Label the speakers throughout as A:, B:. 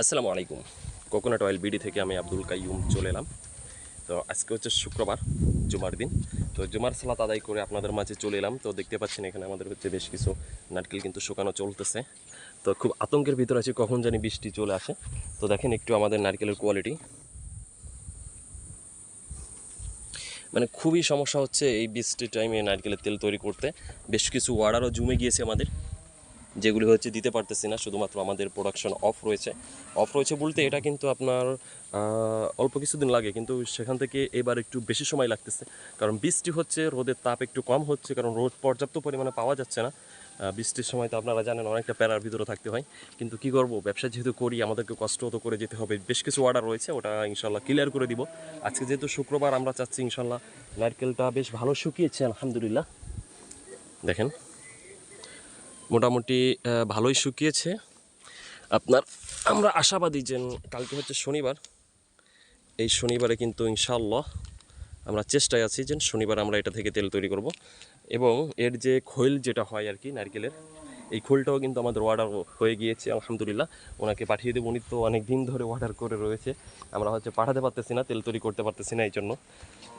A: আসসালামু আলাইকুম। Coconut oil BD থেকে আমি আব্দুল কাইয়ুম চলে এলাম। তো আজকে হচ্ছে শুক্রবার, জুমার দিন। তো জুমার সালাত আদায় করে আপনাদের মাঝে চলে এলাম। তো দেখতে পাচ্ছেন এখানে আমাদের হচ্ছে বেশ কিছু নারকেল কিন্তু শুকানো চলতেছে। তো খুব আতঙ্কের ভিতরে আছে, কখন জানি বৃষ্টি চলে আসে। তো দেখেন একটু আমাদের নারকেলের কোয়ালিটি মানে খুবই সমস্যা হচ্ছে এই বৃষ্টির টাইমে নারকেলের তেল তৈরি করতে। বেশ কিছু ওয়ার্ডারও জমে গিয়েছে আমাদের। যেগুলি হচ্ছে দিতে পারতেছি না, শুধুমাত্র আমাদের প্রোডাকশন অফ রয়েছে। অফ রয়েছে বলতে এটা কিন্তু আপনার অল্প কিছুদিন লাগে, কিন্তু সেখান থেকে এবার একটু বেশি সময় লাগতেছে। কারণ বৃষ্টি হচ্ছে, রোদের তাপ একটু কম হচ্ছে, কারণ রোদ পর্যাপ্ত পরিমাণে পাওয়া যাচ্ছে না। বৃষ্টির সময় তো আপনারা জানেন, অনেকটা প্যারার ভিতরে থাকতে হয়। কিন্তু কি করব, ব্যবসা যেহেতু করি, আমাদেরকে কষ্ট তো করে যেতে হবে। বেশ কিছু অর্ডার রয়েছে, ওটা ইনশাল্লাহ ক্লিয়ার করে দিব। আজকে যেহেতু শুক্রবার, আমরা চাচ্ছি ইনশাল্লাহ নারকেলটা বেশ ভালো শুকিয়েছে, আলহামদুলিল্লাহ। দেখেন। মোটামুটি ভালোই শুকিয়েছে। আপনার, আমরা আশাবাদী যে কালকে হচ্ছে শনিবার। এই শনিবারে কিন্তু ইনশাল্লাহ আমরা চেষ্টায় আছি যে শনিবার আমরা এটা থেকে তেল তৈরি করব। এবং এর যে খৈল যেটা হয় আর কি, নারকেলের এই খোলটাও কিন্তু আমাদের অর্ডার হয়ে গিয়েছে, আলহামদুলিল্লাহ। ওনাকে পাঠিয়ে দেবো, উনি তো অনেক দিন ধরে অর্ডার করে রয়েছে। আমরা হচ্ছে পাঠাতে পারতেছি না, তেল তৈরি করতে পারতেছি না এই জন্য।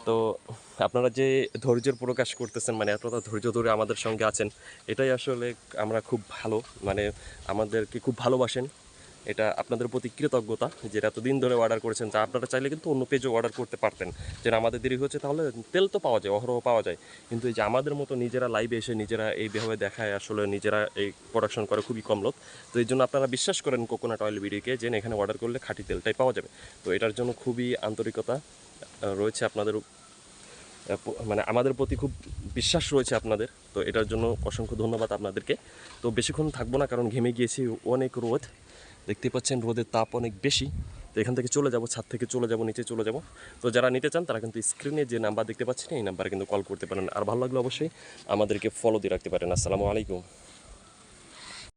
A: তো আপনারা যে ধৈর্যের প্রকাশ করতেছেন মানে এতটা ধৈর্য ধরে আমাদের সঙ্গে আছেন, এটাই আসলে আমরা খুব ভালো মানে আমাদেরকে খুব ভালোবাসেন। এটা আপনাদের প্রতি কৃতজ্ঞতা যে এতদিন ধরে অর্ডার করেছেন, তা আপনারা চাইলে কিন্তু অন্য পেজও অর্ডার করতে পারতেন। যে আমাদের দেরি হচ্ছে তাহলে তেল তো পাওয়া যায়, অহরহ পাওয়া যায়। কিন্তু এই যে আমাদের মতো নিজেরা লাইভে এসে নিজেরা এইভাবে দেখায়, আসলে নিজেরা এই প্রোডাকশন করে খুবই কম লোক। তো এই জন্য আপনারা বিশ্বাস করেন কোকোনাট অয়েল বিডিকে যে এখানে অর্ডার করলে খাঁটি তেলটাই পাওয়া যাবে। তো এটার জন্য খুবই আন্তরিকতা রয়েছে আপনাদের মানে আমাদের প্রতি খুব বিশ্বাস রয়েছে আপনাদের। তো এটার জন্য অসংখ্য ধন্যবাদ আপনাদেরকে। তো বেশিক্ষণ থাকব না, কারণ ঘেমে গিয়েছি অনেক রোদ। দেখতে পাচ্ছেন রোদের তাপ অনেক বেশি। তো এখান থেকে চলে যাব, ছাদ থেকে চলে যাব, নিচে চলে যাব। তো যারা নিতে চান, তারা কিন্তু স্ক্রিনে যে নাম্বার দেখতে পাচ্ছেন, এই নাম্বারে কিন্তু কল করতে পারেন। আর ভালো লাগলে অবশ্যই আমাদেরকে ফলো দিয়ে রাখতে পারেন। আসসালামু আলাইকুম।